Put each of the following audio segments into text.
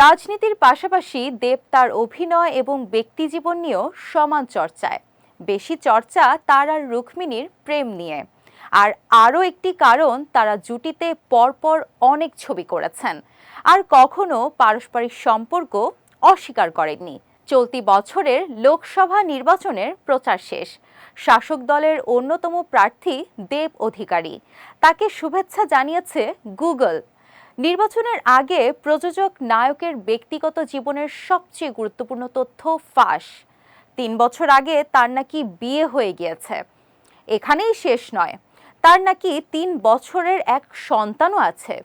রাজনীতির পাশাপাশি দেব তার অভিনয় এবং ব্যক্তিজীবন নিয়েও সমান চর্চায়। বেশি চর্চা তার আর রুক্মিণীর প্রেম নিয়ে। আর আরও একটি কারণ, তারা জুটিতে পরপর অনেক ছবি করেছেন। আর কখনো পারস্পরিক সম্পর্ক অস্বীকার করেননি। চলতি বছরের লোকসভা নির্বাচনের প্রচার শেষ। শাসক দলের অন্যতম প্রার্থী দেব অধিকারী। তাকে শুভেচ্ছা জানিয়েছে গুগল। নির্বাচনের আগে প্রযোজক নায়কের ব্যক্তিগত জীবনের সবচেয়ে গুরুত্বপূর্ণ তথ্য ফাঁস। তিন বছর আগে তার নাকি বিয়ে হয়ে গিয়েছে। এখানেই শেষ নয়, তার নাকি তিন বছরের এক সন্তানও আছে।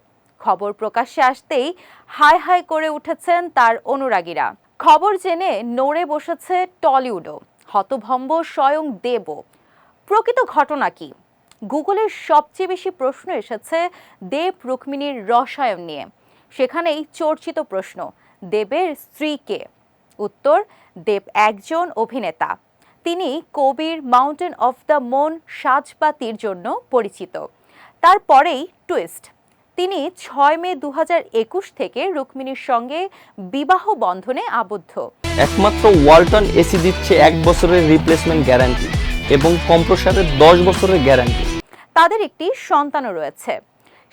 খবর প্রকাশ্যে আসতেই হাই হাই করে উঠেছেন তার অনুরাগীরা। খবর জেনে নড়ে বসেছে টলিউডও, হতভম্ব স্বয়ং দেবও। প্রকৃত ঘটনা কি? গুগলের সবচেয়ে বেশি প্রশ্ন এসেছে দেব রুক্মিণীর রসায়ন নিয়ে। সেখানেই চর্চিত প্রশ্ন, দেবের স্ত্রীকে উত্তর, দেব একজন অভিনেতা। তিনি কবির মাউন্টেন অফ দ্য মন সাজপাতির জন্য পরিচিত। তারপরেই টুইস্ট, তিনি ছয় মে দু থেকে রুক্মিণীর সঙ্গে বিবাহ বন্ধনে আবদ্ধ। একমাত্র ওয়ালটন এসি দিচ্ছে এক বছরের রিপ্লেসমেন্ট গ্যারান্টি এবং কম্প্রসারের দশ বছরের গ্যারান্টি। তাদের একটি সন্তানও রয়েছে।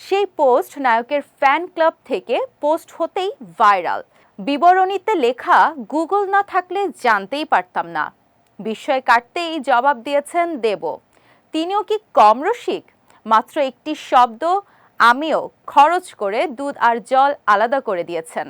সেই পোস্ট নায়কের ফ্যান ক্লাব থেকে পোস্ট হতেই ভাইরাল। বিবরণীতে লেখা, গুগল না থাকলে জানতেই পারতাম না। বিস্ময় কাটতেই জবাব দিয়েছেন দেব। তিনিও কি কম রসিক? মাত্র একটি শব্দ, আমিও খরচ করে দুধ আর জল আলাদা করে দিয়েছেন।